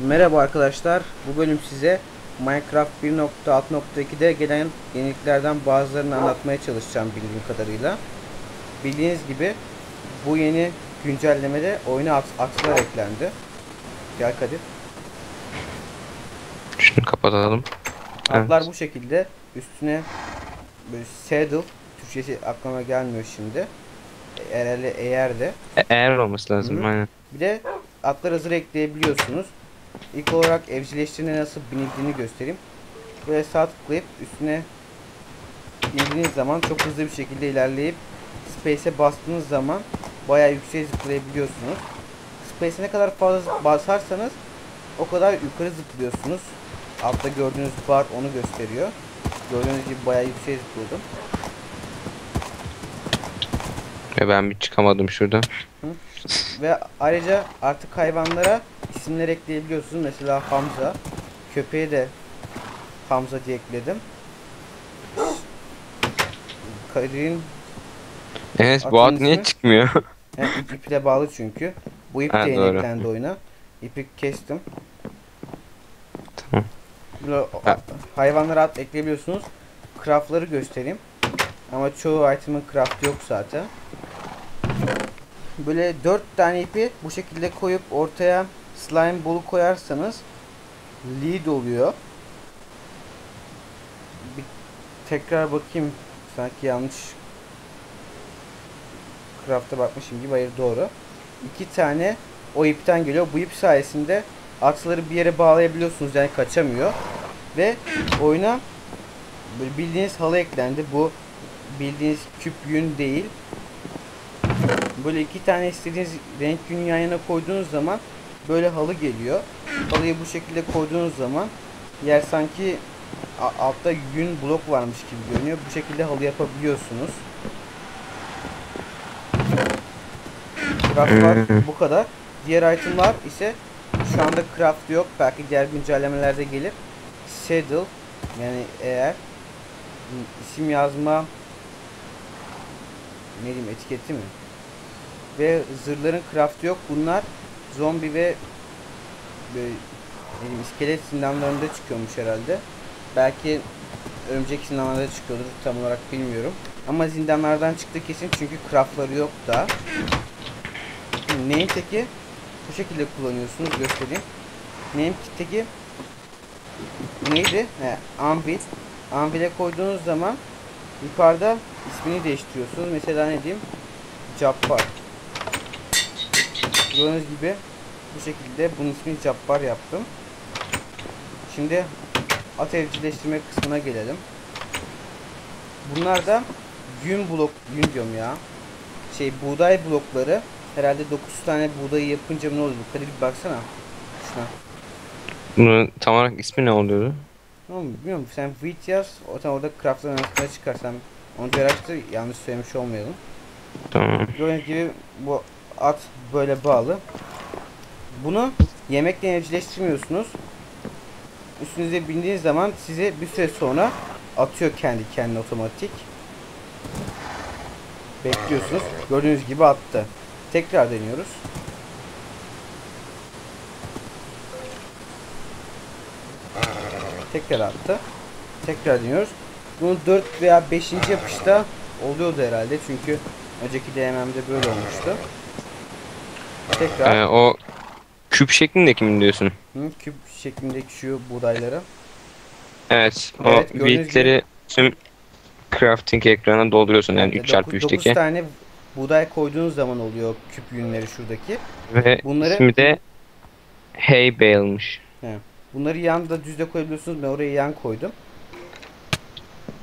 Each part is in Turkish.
Merhaba arkadaşlar. Bu bölüm size Minecraft 1.6.2'de gelen yeniliklerden bazılarını anlatmaya çalışacağım bildiğim kadarıyla. Bildiğiniz gibi bu yeni güncellemede oyuna aks- akslar eklendi. Gel Kadir. Şunu kapatalım. Atlar Evet. bu şekilde üstüne böyle saddle Türkçesi aklıma gelmiyor şimdi. Herhalde eğer de. E- eğer olması lazım Hı hı. aynen. Bir de atlar hazır ekleyebiliyorsunuz. İlk olarak evcilleştirme nasıl binildiğini göstereyim. Böyle sağ tıklayıp üstüne bindiğiniz zaman çok hızlı bir şekilde ilerleyip Space'e bastığınız zaman bayağı yükseğe zıplayabiliyorsunuz. Space'e ne kadar fazla basarsanız o kadar yukarı zıplıyorsunuz. Altta gördüğünüz bar onu gösteriyor. Gördüğünüz gibi bayağı yükseğe zıpladım. Ve ben bir çıkamadım şurada. Ve ayrıca artık hayvanlara isimler ekleyebiliyorsunuz. Mesela Hamza. Köpeğe de Hamza diye ekledim. Kadir'in Evet Atın bu at niye çıkmıyor? yani ip, iple bağlı çünkü. Bu ip Ha, de yeni eklendi oyuna. İpi kestim. Tamam. Böyle o- Ha. hayvanlara at ekleyebiliyorsunuz. Craft'ları göstereyim. Ama çoğu item'ın craft yok zaten. Böyle 4 tane ipi bu şekilde koyup ortaya slime bolu koyarsanız lead oluyor. Bir tekrar bakayım. Sanki yanlış craft'a bakmışım gibi. Hayır doğru. İki tane o ipten geliyor. Bu ip sayesinde atları bir yere bağlayabiliyorsunuz. Yani kaçamıyor. Ve oyuna bildiğiniz halı eklendi. Bu bildiğiniz küp yün değil. Böyle iki tane istediğiniz renk yünü yan yana koyduğunuz zaman böyle halı geliyor. Halıyı bu şekilde koyduğunuz zaman yer sanki altta yün blok varmış gibi görünüyor. Bu şekilde halı yapabiliyorsunuz. Craftlar Hmm. bu kadar. Diğer itemlar ise şu anda craft yok. Belki diğer güncellemelerde gelir. Saddle yani eğer isim yazma ne diyeyim etiketi mi? Ve zırhların craftı yok. Bunlar zombi ve böyle, diyeyim, iskelet zindanlarında çıkıyormuş herhalde. Belki örümcek zindanlarda çıkıyordur tam olarak bilmiyorum. Ama zindanlardan çıktı kesin çünkü craftları yok da. Name tag'i bu şekilde kullanıyorsunuz göstereyim. Name tag'i neydi? He, Anvil. Anvil'e koyduğunuz zaman yukarıda ismini değiştiriyorsunuz. Mesela ne diyeyim? Cabbar. Gördüğünüz gibi bu şekilde bunun ismini Cabbar yaptım. Şimdi at evcilleştirme kısmına gelelim. Bunlar da yün blok, yün diyorum ya. Şey buğday blokları. Herhalde 9 tane buğdayı yapınca ne oluyor? Kadir bir baksana. Şuna. Bunun tam olarak ismi ne oluyordu? Oldu bilmiyorum. Sen wheat yaz. O tam orada craft'ın arasına çıkarsan onu bir araştır. Yanlış söylemiş olmayalım. Tamam. Gördüğünüz gibi bu at böyle bağlı. Bunu yemekle evcilleştirmiyorsunuz. Üstünüze bindiğiniz zaman size bir süre sonra atıyor kendi kendine otomatik. Bekliyorsunuz. Gördüğünüz gibi attı. Tekrar deniyoruz. Tekrar attı. Tekrar deniyoruz. Bunu 4 veya 5. yapışta oluyordu herhalde çünkü önceki denememde böyle olmuştu. Tekrar Ee, o küp şeklindeki mi diyorsun? hı, küp şeklindeki şu buğdayları. Evet. O Evet, wheatleri tüm crafting ekranına dolduruyorsun yani 3 çarpı 9 3'teki. tane buğday koyduğunuz zaman oluyor küp yünleri şuradaki. Ve Bunları- ismi de Hay Bale'mış. Bunları yanda düzde koyabiliyorsunuz. Ben oraya yan koydum.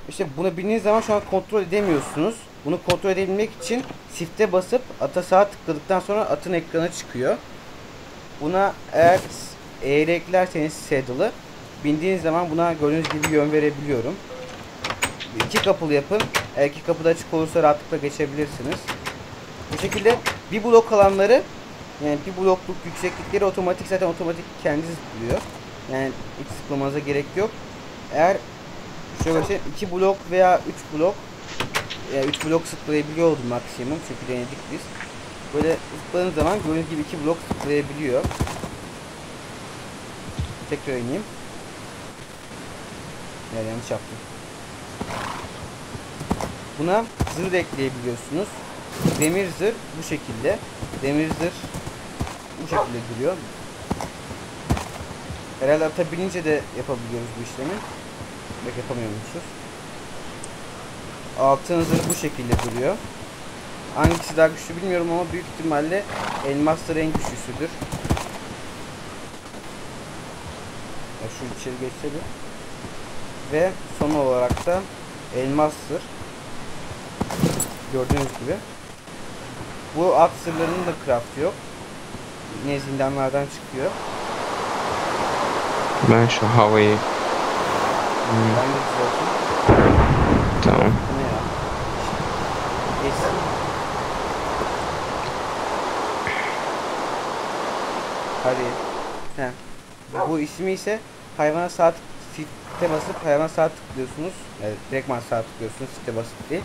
İşte bunu bildiğiniz zaman şu an kontrol edemiyorsunuz. Bunu kontrol edebilmek için shift'e basıp ata sağa tıkladıktan sonra atın ekranı çıkıyor. Buna eğer eğer eklerseniz saddle'ı bindiğiniz zaman buna gördüğünüz gibi yön verebiliyorum. İki kapılı yapın. Eğer iki kapı da açık olursa rahatlıkla geçebilirsiniz. Bu şekilde bir blok alanları yani bir blokluk yükseklikleri otomatik zaten otomatik kendi zıplıyor. Yani hiç zıplamanıza gerek yok. Eğer şöyle göstereyim 2 blok veya 3 blok yani 3 blok zıplayabiliyordu maksimum çünkü denedik biz. Böyle zıpladığınız zaman gördüğünüz gibi 2 blok zıplayabiliyor. tekrar ineyim. Yani yanlış yaptım. Buna zırh ekleyebiliyorsunuz. Demir zırh bu şekilde. Demir zırh bu şekilde duruyor. Herhalde ata binince de yapabiliyoruz bu işlemi. Bak yapamıyormuşuz. Altın zırh bu şekilde duruyor. Hangisi daha güçlü bilmiyorum ama büyük ihtimalle elmaslar en güçlüsüdür. Ya şu içeri geçse. Ve son olarak da elmastır. Gördüğünüz gibi. Bu at sırlarının da craft yok. Yine zindanlardan çıkıyor. Ben şu havayı Ben de düzelteyim. tamam. Ne Eski. Hadi. He. Bu ismi ise hayvana sağ tık- site basıp hayvana sağ tıklıyorsunuz. Evet, direktman sağ tıklıyorsunuz site basıp değil.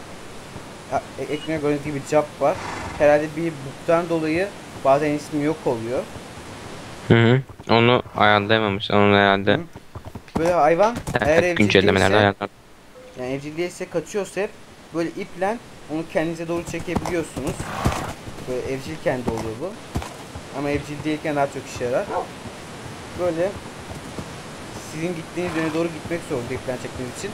Ha, e- Ekmeğe gördüğünüz gibi job var. Herhalde bir bug'dan dolayı bazen ismi yok oluyor. Hı hı. Onu ayarlayamamış. Onun herhalde Hı. Böyle hayvan eğer evcil değilse, yani evcil değilse kaçıyorsa hep böyle iple onu kendinize doğru çekebiliyorsunuz. Böyle evcilken de oluyor bu. Ama evcil değilken daha çok işe yarar. Böyle sizin gittiğiniz yöne doğru gitmek zorunda ipten çekmeniz için.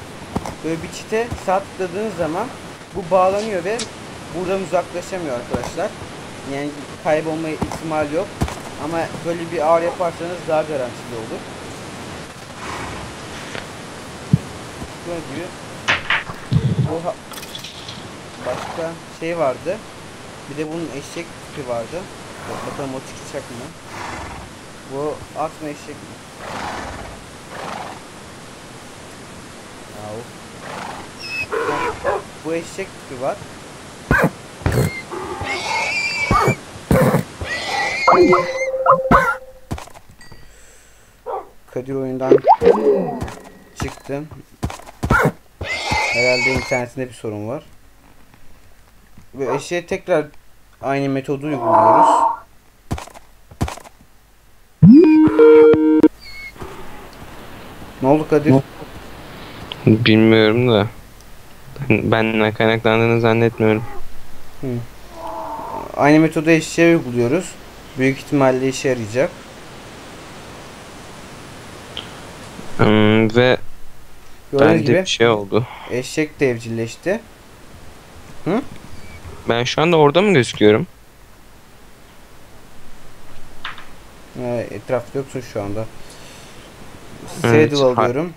Böyle bir çite sağ tıkladığınız zaman bu bağlanıyor ve buradan uzaklaşamıyor arkadaşlar. Yani kaybolma ihtimali yok. Ama böyle bir ağır yaparsanız daha garantili olur. Böyle gibi. Bu başka şey vardı. Bir de bunun eşek tipi vardı. Bak Bakalım o çıkacak mı? Bu at mı eşek mi? Bu eşek tipi var. Kadir oyundan çıktım. Herhalde internetinde bir sorun var. Ve eşeğe tekrar aynı metodu uyguluyoruz. Ne oldu Kadir? Bilmiyorum da. Ben, benden kaynaklandığını zannetmiyorum. Aynı metodu eşeğe uyguluyoruz. Büyük ihtimalle işe yarayacak. Hmm, ve Gördüğünüz bende gibi bir şey oldu. eşek de evcilleşti. Ben şu anda orada mı gözüküyorum? Ee, etrafta yoksun şu anda. Evet, Saddle ha- alıyorum.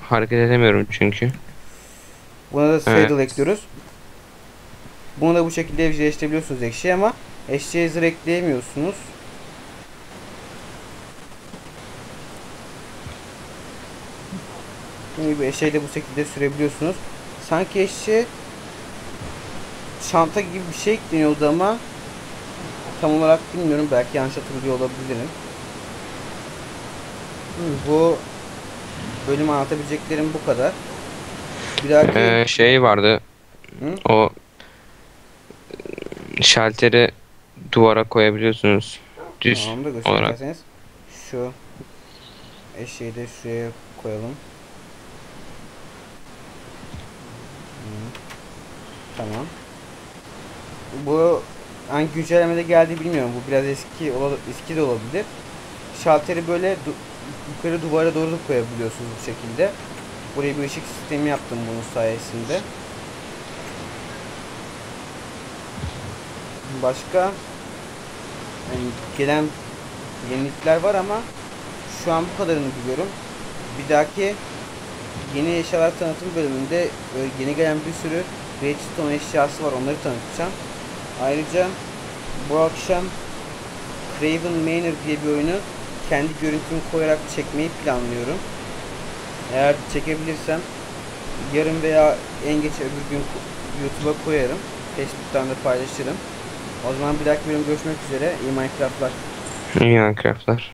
Hareket edemiyorum çünkü. Buna da saddle Evet. ekliyoruz. Bunu da bu şekilde evcilleştirebiliyorsunuz eşeğe ama eşeğe zırh ekleyemiyorsunuz. Şimdi bu eşeği de bu şekilde sürebiliyorsunuz. Sanki eşeğe çanta gibi bir şey ekleniyordu ama tam olarak bilmiyorum. Belki yanlış hatırlıyor olabilirim. Hı, Bu bölüm anlatabileceklerim bu kadar. Bir dahaki Ee, şey vardı. Hı? O şalteri duvara koyabiliyorsunuz. Düz Tamam da olarak. şu eşeği de şuraya koyalım. Hı. Tamam. Bu hangi güncellemede geldi bilmiyorum. Bu biraz eski eski de olabilir. Şalteri böyle du- yukarı duvara doğru koyabiliyorsunuz bu şekilde. Buraya bir ışık sistemi yaptım bunun sayesinde. Başka yani gelen yenilikler var ama şu an bu kadarını biliyorum. Bir dahaki yeni eşyalar tanıtım bölümünde yeni gelen bir sürü redstone eşyası var onları tanıtacağım. Ayrıca bu akşam Craven Manor diye bir oyunu kendi görüntümü koyarak çekmeyi planlıyorum. Eğer çekebilirsem yarın veya en geç öbür gün YouTube'a koyarım. Facebook'tan da paylaşırım. O zaman bir dahaki bölüm görüşmek üzere. İyi Minecraft'lar. İyi Minecraft'lar.